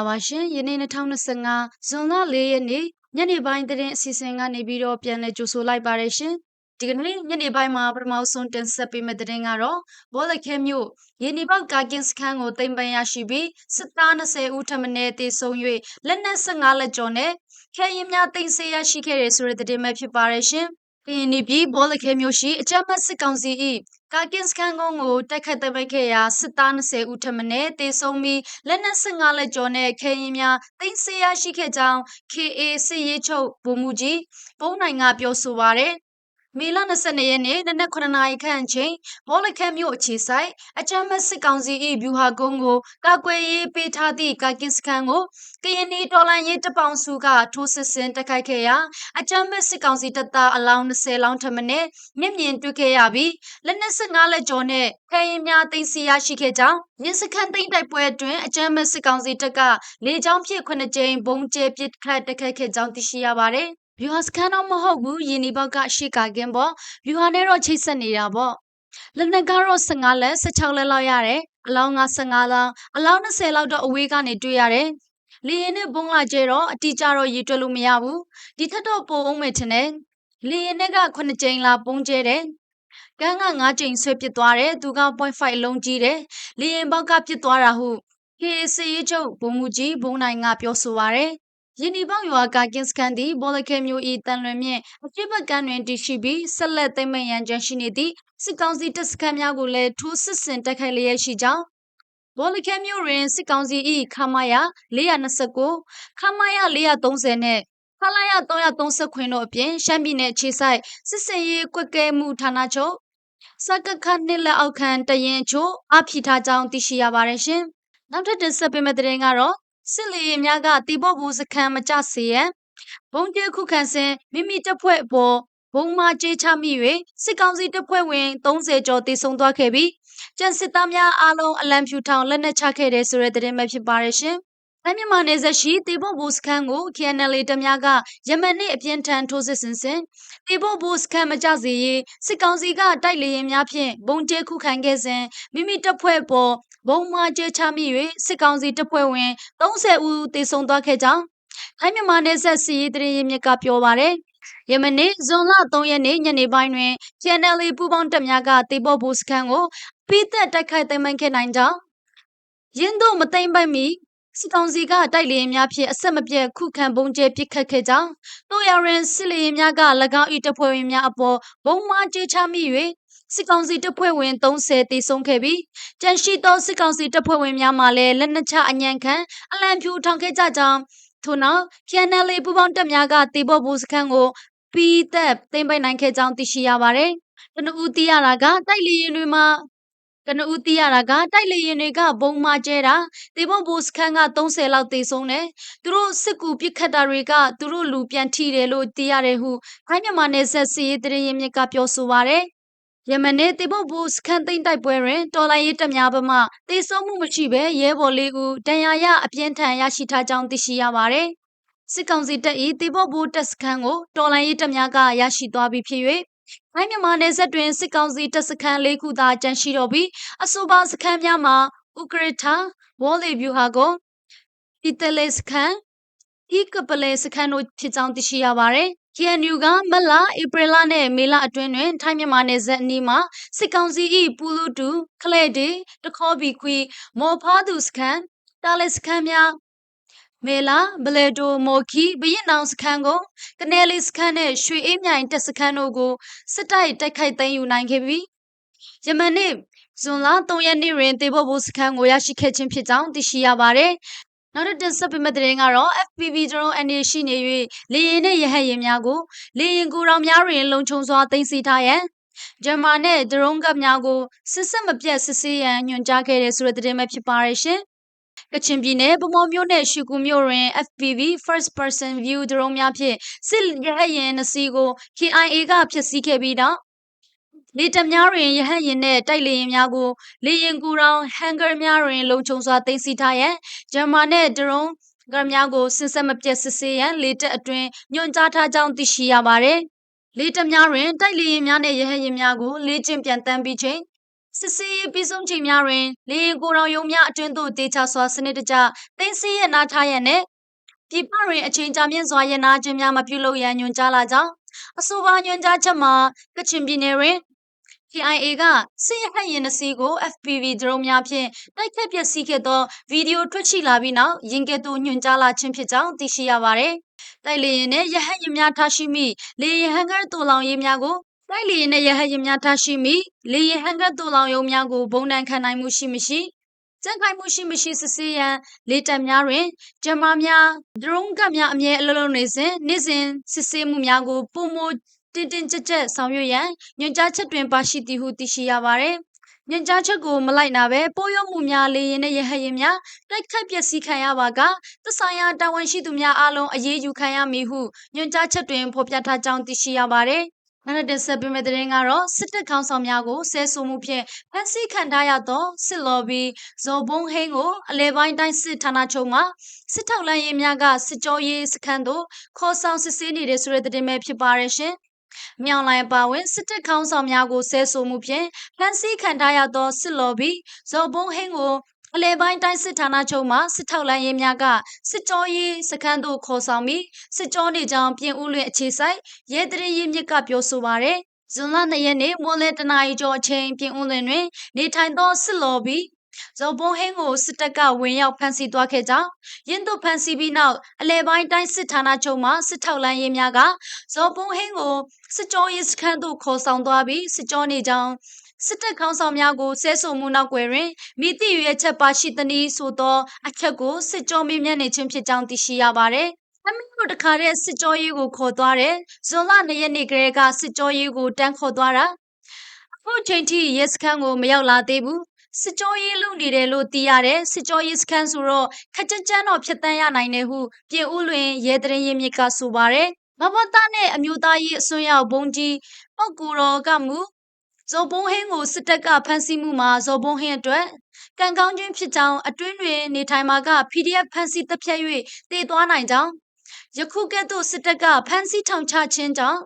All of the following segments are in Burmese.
အားလုံးပဲမင်္ဂလာပါရှင်ယနေ့2025ဇွန်လ4ရက်နေ့ညနေပိုင်းသတင်းအစီအစဉ်ကနေပြီးတော့ပြန်လည်ကြိုဆိုလိုက်ပါရရှင်ဒီကနေ့ညနေပိုင်းမှာပထမဆုံးတင်ဆက်ပေးမယ့်သတင်းကတော့ဘောလခဲမြို့ရင်းနီပေါက်ကာကင်စခန်းကိုတင်ပန်ရရှိပြီးစစ်သား20ဦးထပ်မံတေဆုံး၍လက်နက်15လက်ကျော်နဲ့ခဲရင်များတင်ဆက်ရရှိခဲ့တဲ့ဆိုတဲ့သတင်းပဲဖြစ်ပါရရှင် ကရင်ပြည်ဘောလခဲမြို့ရှိအကြမ်းဖက်စစ်ကောင်စီ၏ကာကင်စခန်းကုန်းကိုတိုက်ခတ်သိမ်းပိုက်ခဲ့ရာစစ်သား20ဦးထပ်မံတေဆုံးပြီးလက်နက်15လက်ကျော်နဲ့ခဲရင်များတင်ဆက်ရရှိခဲ့ကြောင်း KA စစ်ရေးချုပ်ဗိုလ်မှူးကြီးပုံနိုင်ကပြောဆိုပါရယ် မေလ22ရက်နေ့နနက်9နာရီခန့်အချိန်ဘောလခဲမြို့အခြေဆိုင်အချမ်းမစစ်ကောင်စီ၏ဗျူဟာကုန်းကိုကာကွယ်ရေးပေးထားသည့်ကာကင်စခန်းကိုကရင်နီတော်လန်ရေးတပောင်စုကထိုးစစ်ဆင်တိုက်ခိုက်ခဲ့ရာအချမ်းမစစ်ကောင်စီတပ်သားအလောင်း20လောင်းထပ်မံနဲ့မျက်မြင်တွေ့ခဲ့ရပြီးလက်နက်15လက်ကျော်နဲ့ခဲရင်များသိမ်းဆည်းရရှိခဲ့ကြောင်းမြင်းစခန်းသိမ်းတိုက်ပွဲအတွင်းအချမ်းမစစ်ကောင်စီတပ်ကလေကြောင်းဖြင့်9ကြိမ်ဘုံကျဲပစ်ခတ်တိုက်ခိုက်ခဲ့ကြောင်းသိရှိရပါတယ် ဗျူဟာစခန်းတော့မဟုတ်ဘူးယင်းဒီဘောက်ကရှေ့ကာကင်းပေါ့ဗျူဟာနဲ့တော့ချိတ်ဆက်နေတာပေါ့လက်နက်ကတော့15လက်16လက်လောက်ရတယ်အလောင်းက15လောင်းအလောင်း20လောက်တော့အဝေးကနေတွေ့ရတယ်လေရင်နဲ့ဘုံလာကျဲတော့အတိကျတော့ရေတွက်လို့မရဘူးဒီထက်တော့ပိုအောင်မယ်ထင်တယ်လေရင်နဲ့က9ကြိမ်လာပုံကျဲတယ်ကန်းက9ကြိမ်ဆွဲပစ်သွားတယ်သူက0.5အလုံးကြီးတယ်လေရင်ဘောက်ကပစ်သွားတာဟု KC ရေးချုပ်ဘုံမူကြီးဘုံနိုင်ကပြောဆိုပါရယ် ယင်းဒီပေါရွာကကင်းစကန်သည်ဘောလခဲမျိုးဤတန်လွင်မြင့်အပြစ်ဘက်ကန်းတွင်တည်ရှိပြီးဆက်လက်သိမ်းမရန်ကြံရှိနေသည့်စစ်ကောင်စီတပ်စခန်းများကိုလည်းထိုးစစ်ဆင်တိုက်ခိုက်လျက်ရှိကြောင်းဘောလခဲမျိုးတွင်စစ်ကောင်စီ၏ခမာယာ429ခမာယာ430နဲ့ခလာရ330ခွင်တို့အပြင်ရှမ်းပြည်နယ်ခြေဆိုင်စစ်စင်ရေးကွက်ကဲမှုဌာနချုပ်စကခနှစ်လက်အောက်ခံတရင်ချို့အဖိထားကြောင်းသိရှိရပါတယ်ရှင်။နောက်ထပ်တင်ဆက်ပေးမယ့်သတင်းကတော့ စစ်လီရင်များကတီဘော့ဘူးစခန်းမကြစေရန်ဘုံကျဲခုခံစဉ်မိမိတပ်ဖွဲ့အပေါ်ဘုံမာကျေးချမိ၍စစ်ကောင်စီတပ်ဖွဲ့ဝင်30ကျော်တေဆုံးသွားခဲ့ပြီးကျန်စစ်သားများအားလုံးအလံဖြူထောင်လက်နက်ချခဲ့တဲ့ဆိုတဲ့သတင်းပဲဖြစ်ပါရရှင်။တိုင်းမြန်မာနယ်စပ်ရှိတေဘော့ဘူစခန်းကို KNL တများကယမန်နေ့အပြင်းထန်ထိုးစစ်ဆင်စဉ်တေဘော့ဘူစခန်းမကြစေရေးစစ်ကောင်စီကတိုက်လေရင်များဖြင့်ဘုံကျဲခုခံခဲ့စဉ်မိမိတပ်ဖွဲ့ပေါ် ဘုံမာကျဲချမိ၍စစ်ကောင်စီတပ်ဖွဲ့ဝင်30ဦးသေဆုံးသွားခဲ့ကြောင်းထိုင်းမြန်မာနယ်စပ်စီရေးတရင်မြစ်ကပြောပါရယ်ယမနေ့ဇွန်လ3ရက်နေ့ညနေပိုင်းတွင် CNL ပူးပေါင်းတပ်များကတေဘော့ဘူစခန်းကိုပြီးသက်တိုက်ခိုက်သိမ်းပိုက်ခဲ့နိုင်ကြောင်းရင်းတို့မသိမ်းပိုက်မီစစ်ကောင်စီကတိုက်လေရင်များဖြင့်အဆက်မပြတ်ခုခံပုံကျဲပစ်ခတ်ခဲ့ကြောင်းတို့ရရင်စစ်လေရင်များက၎င်း၏တပ်ဖွဲ့ဝင်များအပေါ်ဘုံမာကျချမိ၍ စစ်ကောင်စီတပ်ဖွဲ့ဝင်30တေဆုံးခဲ့ပြီးကြန့်ရှိသောစစ်ကောင်စီတပ်ဖွဲ့ဝင်များမှလည်းလက်နက်ချအညံခံအလံဖြူထောင်ခဲ့ကြကြောင်းထို့နောက် KNL ပူးပေါင်းတပ်များကတေဘော့ဘူစခန်းကိုပြီးသက်သိမ်းပိုက်နိုင်ခဲ့ကြောင်းသိရှိရပါတယ်။တနဦးသိရတာကတိုက်လေရင်တွေမှာကနဦးသိရတာကတိုက်လေရင်တွေကဘုံမာကျဲတာတေဘော့ဘူစခန်းက30လောက်တေဆုံးတယ်။သူတို့စစ်ကူပစ်ခတ်တာတွေကသူတို့လူပြန်ထိတယ်လို့သိရတယ်ဟုခိုင်းမြန်မာနယ်ဆက်စီရေးတရင်မြစ်ကပြောဆိုပါရယ်။ ယမန်နေ့တေဘော့ဘူစခန်းသိမ်းတိုက်ပွဲတွင်တော်လိုင်းရေးတပ်များဘမှတေဆုံးမှုမရှိဘဲရဲဘော်လေးဦးတန်ရာရအပြင်းထန်ရရှိထားကြောင်းသိရှိရပါတယ်။စစ်ကောင်စီတပ်၏တေဘော့ဘူတပ်စခန်းကိုတော်လိုင်းရေးတပ်များကရရှိသွားပြီးဖြစ်၍ထိုင်းမြန်မာနယ်စပ်တွင်စစ်ကောင်စီတပ်စခန်း၄ခုသာကျန်ရှိတော့ပြီးအဆိုပါစခန်းများမှာဥကရထာဝေါ်လီဗျူဟာကိုတီတလေစခန်းဤကပလေစခန်းတို့ဖြစ်ကြောင်းသိရှိရပါတယ် KNU ကမလဧပြီလနဲ့မေလအတွင်းတွင် ထိုင်းမြန်မာနယ်စပ်အနီးမှာစစ်ကောင်စီ၏ပူလူတူခလဲ့တီတခေါဘီခွီမော်ဖားသူစခန်းတာလက်စခန်းများမေလာဘလေဒိုမိုခီဘရင်နောင်စခန်းကိုကနေလီစခန်းနဲ့ရွှေအေးမြိုင်တပ်စခန်းတို့ကိုစစ်တိုက်တိုက်ခိုက်သိမ်းယူနိုင်ခဲ့ပြီးယမန်နေ့ဇွန်လ3ရက်နေ့တွင်တေဘော့ဘူစခန်းကိုရရှိခဲ့ခြင်းဖြစ်ကြောင်းသိရှိရပါတယ် နောက်တစ်တင်ဆက်ပေးမယ့်သတင်းကတော့ FPV drone အနေရှိနေ၍လေယာဉ်နဲ့ရဟတ်ယာဉ်များကိုလေယာဉ်ကိုယ်တော်များတွင်လုံခြုံစွာတင်စီထားရန်ဂျမာနဲ့ drone ကပ်များကိုစစ်စစ်မပြတ်စစ်ဆေးရန်ညွှန်ကြားခဲ့တဲ့ဆိုတဲ့သတင်းပဲဖြစ်ပါရဲ့ရှင်ကချင်ပြည်နယ်ဗမော်မြို့နယ်ရှုကူမြို့တွင် FPV first person view drone များဖြင့်စစ်ရဟတ်ယာဉ်နှစ်စီးကို KIA ကဖျက်ဆီးခဲ့ပြီးတော့ လေတများတွင်ရဟတ်ရင်နှင့်တိုက်လေရင်များကို လေရင်ကူတောင်ဟန်ဂါများတွင်လုံခြုံစွာသိမ်းဆည်းထားရန်ဂျာမာနှင့်ဒရုန်းကများကိုစင်ဆက်မပြတ်စစ်ဆေးရန်လေတက်အတွင်းညွှန်ကြားထားကြောင်းသိရှိရပါသည်လေတများတွင်တိုက်လေရင်များနှင့်ရဟတ်ရင်များကိုလေ့ကျင့်ပြန်တမ်းပြီးချိန်စစ်စေးရေးပြီးဆုံးချိန်များတွင်လေရင်ကိုယ်တော်ယုံများအတွင်းသို့တေချာစွာစနစ်တကျတင်းစီရနာထားရန်နှင့်ပြည်ပတွင်အချိန်ကြာမြင့်စွာရနာခြင်းများမပြုလုပ်ရန်ညွှန်ကြားလာကြောင်းအဆိုပါညွှန်ကြားချက်မှာကချင်ပြည်နယ်တွင် KIA ကစစ်ရဟတ်ရင်နှစီကို FPV ဒရုန်းများဖြင့်တိုက်ခတ်ပျက်စီးခဲ့သောဗီဒီယိုထွက်ရှိလာပြီးနောက်ရင်ကဲ့သို့ညွှန်ကြားလာခြင်းဖြစ်ကြောင်းသိရှိရပါသည်။တိုက်လေရင်နဲ့ရဟတ်ရင်များထားရှိမိလေရင်ဟန်ဂတ်တူလောင်ရေးများကိုတိုက်လေရင်နဲ့ရဟတ်ရင်များထားရှိမိလေရင်ဟန်ဂတ်တူလောင်ရုံများကိုဘုံတန်ခံနိုင်မှုရှိမရှိကြံ့ခိုင်မှုရှိမရှိစစ်ဆေးရန်လေတပ်များတွင်ဂျမများဒရုန်းကပ်များအမြဲအလုံးလုံးနေစဉ်နေ့စဉ်စစ်ဆေးမှုများကိုပုံမ တင်းတင်းကြပ်ကြပ်ဆောင်ရွက်ရန်ညွှန်ကြားချက်တွင်ပါရှိသည်ဟုသိရှိရပါသည်ညွှန်ကြားချက်ကိုမလိုက်နာဘဲပိုးရုံမှုများလေရင်နဲ့ရဟရင်များတိုက်ခတ်ပျက်စီးခံရပါကသဆိုင်ရာတာဝန်ရှိသူများအားလုံးအရေးယူခံရမည်ဟုညွှန်ကြားချက်တွင်ဖော်ပြထားကြောင်းသိရှိရပါသည်နောက်တစ်ဆက်ပေးမယ့်တဲ့ရင်ကတော့စစ်တပ်ခေါင်းဆောင်များကိုဆဲဆိုမှုဖြင့်ဖမ်းဆီးခံထားရသောစစ်လော်ဘီဇော်ဘုံဟင်းကိုအလဲပိုင်းတိုင်းစစ်ဌာနချုပ်မှစစ်ထောက်လန်းရေးများကစစ်ကြောရေးစခန်းသို့ခေါ်ဆောင်စစ်ဆေးနေတဲ့ဆိုတဲ့တဲ့ပဲဖြစ်ပါရဲ့ရှင်။ မြောင်လိုင်ပါဝင်စစ်တပ်ခေါင်းဆောင်များကိုဆဲဆိုမှုဖြင့်ဖမ်းဆီးခံထားရသောစစ်လော်ဘီဇော်ဘုံဟင်းကိုအလဲပိုင်းတိုင်းစစ်ဌာနချုပ်မှစစ်ထောက်လန်းရေးများကစစ်ကြောရေးစခန်းသို့ခေါ်ဆောင်ပြီးစစ်ကြောနေကြောင်းပြင်ဦးလွင်အခြေဆိုင်ရဲတရင်ရေးမြစ်ကပြောဆိုပါရယ်ဇွန်လ2ရက်နေ့မိုးလဲတနာရီကျော်အချိန်ပြင်ဦးလွင်တွင်နေထိုင်သောစစ်လော်ဘီ ဇော်ဘုံဟင်းကိုစစ်တပ်ကဝင်ရောက်ဖမ်းဆီးသွားခဲ့ကြောင်းရင်းတို့ဖမ်းဆီးပြီးနောက်အလဲပိုင်းတိုင်းစစ်ဌာနချုပ်မှစစ်ထောက်လန်းရေးများကဇော်ဘုံဟင်းကိုစစ်ကြောရေးစခန်းသို့ခေါ်ဆောင်သွားပြီးစစ်ကြောနေကြောင်းစစ်တပ်ခေါင်းဆောင်များကိုဆဲဆိုမှုနောက်ွယ်တွင်မိတိရွေချက်ပါရှိသနည်းဆိုသောအချက်ကိုစစ်ကြောမေးမြန်းနေခြင်းဖြစ်ကြောင်းသိရှိရပါသည်။အမင်းတို့တခါတဲ့စစ်ကြောရေးကိုခေါ်သွားတယ်။ဇွန်လ၂ရက်နေ့ကလေးကစစ်ကြောရေးကိုတန်းခေါ်သွားတာ။အခုချိန်ထိရဲစခန်းကိုမရောက်လာသေးဘူး။ စစ်ကြောရေးလုပ်နေတယ်လို့သိရတယ်စစ်ကြောရေးစခန်းဆိုတော့ခက်ကြကြမ်းတော့ဖြစ်တန်းရနိုင်တယ်ဟုပြင်ဦးလွင်ရဲတရင်ရမြစ်ကဆိုပါတယ်မဘတာနဲ့အမျိုးသားရေးအစွန်းရောက်ဘုံကြီးပောက်ကူတော်ကမူဇော်ဘုံဟင်းကိုစစ်တပ်ကဖမ်းဆီးမှုမှာဇော်ဘုံဟင်းအတွက်ကံကောင်းခြင်းဖြစ်ကြောင်းအတွင်းတွင်နေထိုင်မှာက PDF ဖမ်းဆီးတပ်ဖြတ်၍တည်သွားနိုင်ကြောင်းယခုကဲ့သို့စစ်တပ်ကဖမ်းဆီးထောင်ချခြင်းကြောင့်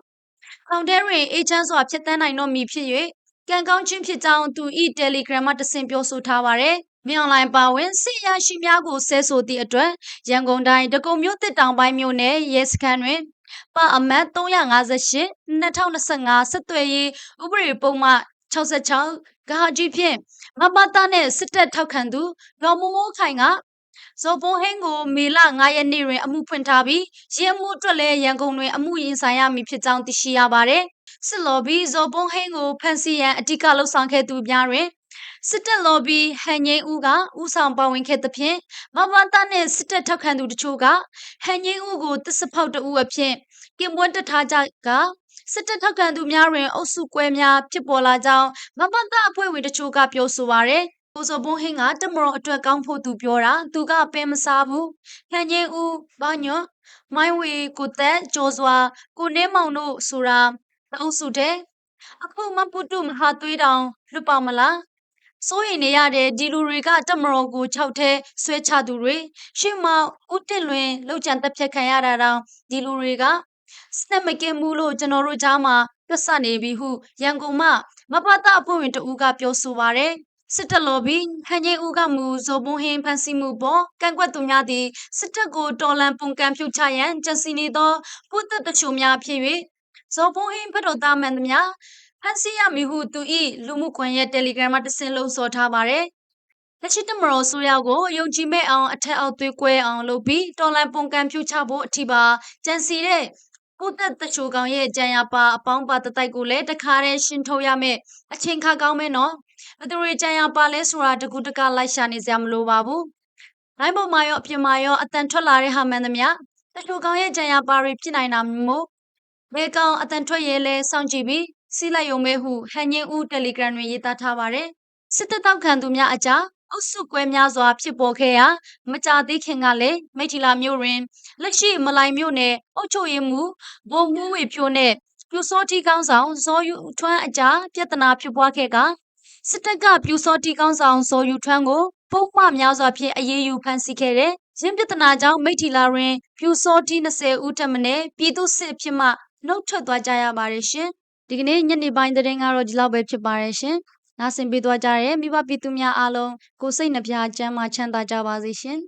ကောင်တဲတွင်အေချမ်းစွာဖြစ်တန်းနိုင်တော့မည်ဖြစ်၍ ကံကောင်းခြင်းဖြစ်ကြောင်းသူဤ Telegram မှာတဆင့်ပြောဆိုထားပါရယ်မြောင်လိုင်ပါဝင်စစ်ရရှိများကိုဆဲဆိုသည့်အတွက်ရန်ကုန်တိုင်းဒဂုံမြို့တစ်တောင်ပိုင်းမြို့နယ်ရဲစခန်းတွင်ပါအမတ်358 2025ဆက်သွယ်ရေးဥပဒေပုံမှ66ဂါကြီးဖြင့်မမတာနဲ့စစ်တပ်ထောက်ခံသူဒေါ်မိုးမိုးခိုင်ကဇော်ဘုံဟင်းကိုမေလ9ရက်နေ့တွင်အမှုဖွင့်ထားပြီးရဲမှုအတွက်လည်းရန်ကုန်တွင်အမှုရင်ဆိုင်ရမည်ဖြစ်ကြောင်းသိရှိရပါတယ်။ စစ်လော်ဘီဇော်ဘုံဟင်းကိုဖမ်းဆီးရန်အ धिक လှုပ်ဆောင်ခဲ့သူများတွင်စစ်တပ်လော်ဘီဟန်ငိမ့်ဦးကဥဆောင်ပါဝင်ခဲ့သဖြင့်မဘာတာနှင့်စစ်တပ်ထောက်ခံသူတချို့ကဟန်ငိမ့်ဦးကိုတစ္ဆဖောက်တဦးအဖြစ်ကင်ပွဲတက်ထားကြကစစ်တပ်ထောက်ခံသူများတွင်အုပ်စုကွဲများဖြစ်ပေါ်လာကြောင်းမဘာတာအဖွဲ့ဝင်တချို့ကပြောဆိုပါရယ်ကိုစောဘုံဟင်းကတမတော်အတွက်ကောင်းဖို့သူပြောတာသူကပင်မစားဘူးဟန်ငိမ့်ဦးဘာညော့မိုင်းဝေကိုသက်ကျော်စွာကိုနေမောင်တို့ဆိုတာ အုပ်စုတဲ့အခုမပုတုမဟာသွေးတောင်လွတ်ပါမလားစိုးရိမ်နေရတဲ့ဒီလူတွေကတက်မတော်ကိုခြောက်ထဲဆွဲချသူတွေရှေ့မှာဥတစ်လွင်လောက်ကြံတက်ဖြတ်ခံရတာတောင်ဒီလူတွေကစနက်မကင်းဘူးလို့ကျွန်တော်တို့ကြားမှာကဆနေပြီဟုရန်ကုန်မှမဖတ်တာအဖွဲ့ဝင်တဦးကပြောဆိုပါရယ်စစ်တပ်လော်ဘီဟန်ကြီးဦးကမူဇော်ဘုံဟင်းဖန်စီမှုပေါ်ကန့်ကွက်သူများသည်စစ်တပ်ကိုတော်လန်ပုံကံဖြုတ်ချရန်ကြံစီနေသောပုတ်သက်တချို့များဖြစ်၍ ဇော်ဘုံဟင်းဖတ်တော်သားမှန်သမျှဖန်စီရမည်ဟုသူ၏လူမှုကွန်ရက် Telegram မှာတစင်လုံးစော်ထားပါတယ်။လက်ရှိတမတော်ဆိုရောက်ကိုယုံကြည်မဲ့အောင်အထက်အောက်သွေးကွဲအောင်လုပ်ပြီးတော်လန်ပုံကံဖြူချဖို့အထိပါကြံစီတဲ့ပုတ်သက်တချို့ကောင်ရဲ့ကြံရပါအပေါင်းပါတတိုက်ကိုလည်းတခါတည်းရှင်းထုတ်ရမယ်အချိန်ခါကောင်းမဲနော်ဘသူတွေကြံရပါလဲဆိုတာတကူတကလိုက်ရှာနေစရာမလိုပါဘူး။လိုင်းပေါ်မှာရောအပြင်မှာရောအတန်ထွက်လာတဲ့ဟာမှန်သမျှတချို့ကောင်ရဲ့ကြံရပါတွေဖြစ်နိုင်တာမို့ ဘယ်ကောင်အတန်ထွက်ရဲလဲစောင့်ကြည့်ပြီးစီးလိုက်ရုံပဲဟုဟန်ငင်းဦး Telegram တွင်ရေးသားထားပါတယ်။စစ်တပ်တောက်ခံသူများအကြားအုပ်စုကွဲများစွာဖြစ်ပေါ်ခဲ့ရာမကြသေးခင်ကလည်းမိထီလာမြို့တွင်လက်ရှိမလိုင်မြို့နယ်အုပ်ချုပ်ရေးမှူးဗိုလ်မှူးဝေဖြိုးနှင့်ပြူစောတီကောင်းဆောင်ဇော်ယူထွန်းအကြားပြဿနာဖြစ်ပွားခဲ့ကစစ်တပ်ကပြူစောတီကောင်းဆောင်ဇော်ယူထွန်းကိုပုံမှန်များစွာဖြင့်အရေးယူဖမ်းဆီးခဲ့တဲ့ရင်းပြဿနာကြောင့်မိထီလာတွင်ပြူစောတီ20ဦးထက်မနည်းပြည်သူစစ်ဖြစ်မှ နှုတ်ထွက်သွားကြရပါတယ်ရှင်ဒီကနေ့ညနေပိုင်းသတင်းကတော့ဒီလောက်ပဲဖြစ်ပါတယ်ရှင်နားဆင်ပေးသွားကြရဲမိဘပြည်သူများအားလုံးကိုစိတ်နှပြချမ်းသာချမ်းသာကြပါစေရှင်